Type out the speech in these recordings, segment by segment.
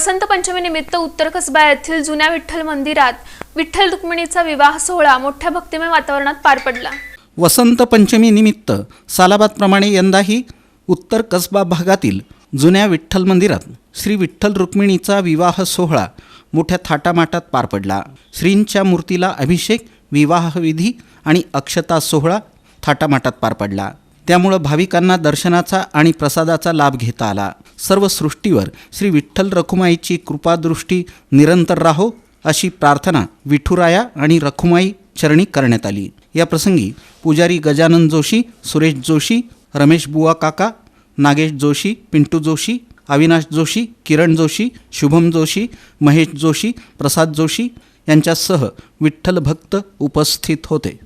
वसंत पंचमी निमित्त उत्तर कसबा येथील जुन्या विठ्ठल मंदिरात विठ्ठल रुक्मिणीचा विवाह सोहळा मोठ्या भक्तिमय वातावरणात पार पडला. वसंत पंचमी निमित्त सालाबादप्रमाणे यंदाही उत्तर कसबा भागातील जुन्या विठ्ठल मंदिरात श्री विठ्ठल रुक्मिणीचा विवाह सोहळा मोठ्या थाटामाटात पार पडला. श्रींच्या मूर्तीला अभिषेक विवाहविधी आणि अक्षता सोहळा थाटामाटात पार पडला. त्यामुळं भाविकांना दर्शनाचा आणि प्रसादाचा लाभ घेता आला. सर्व सृष्टीवर श्री विठ्ठल रखुमाईची कृपादृष्टी निरंतर राहो अशी प्रार्थना विठुराया आणि रखुमाई चरणी करण्यात आली. या प्रसंगी पुजारी गजानन जोशी सुरेश जोशी रमेश बुवा काका नागेश जोशी पिंटू जोशी अविनाश जोशी किरण जोशी शुभम जोशी महेश जोशी प्रसाद जोशी यांच्यासह विठ्ठल भक्त उपस्थित होते.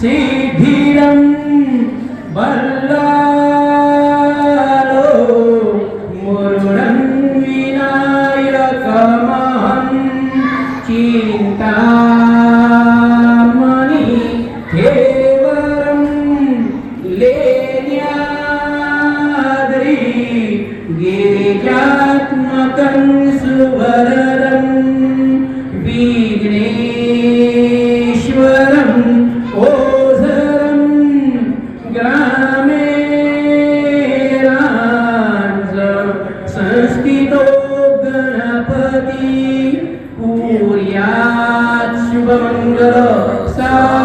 శిథిరం బల్లాలో మురుడం వినాయక మహం చింతామణి కేవరం లేన్యాద్రి గిరిజాత్మకం సువరరం విఘ్నేశ్వర सरस्वती पूर्या शुभमङ्गल सा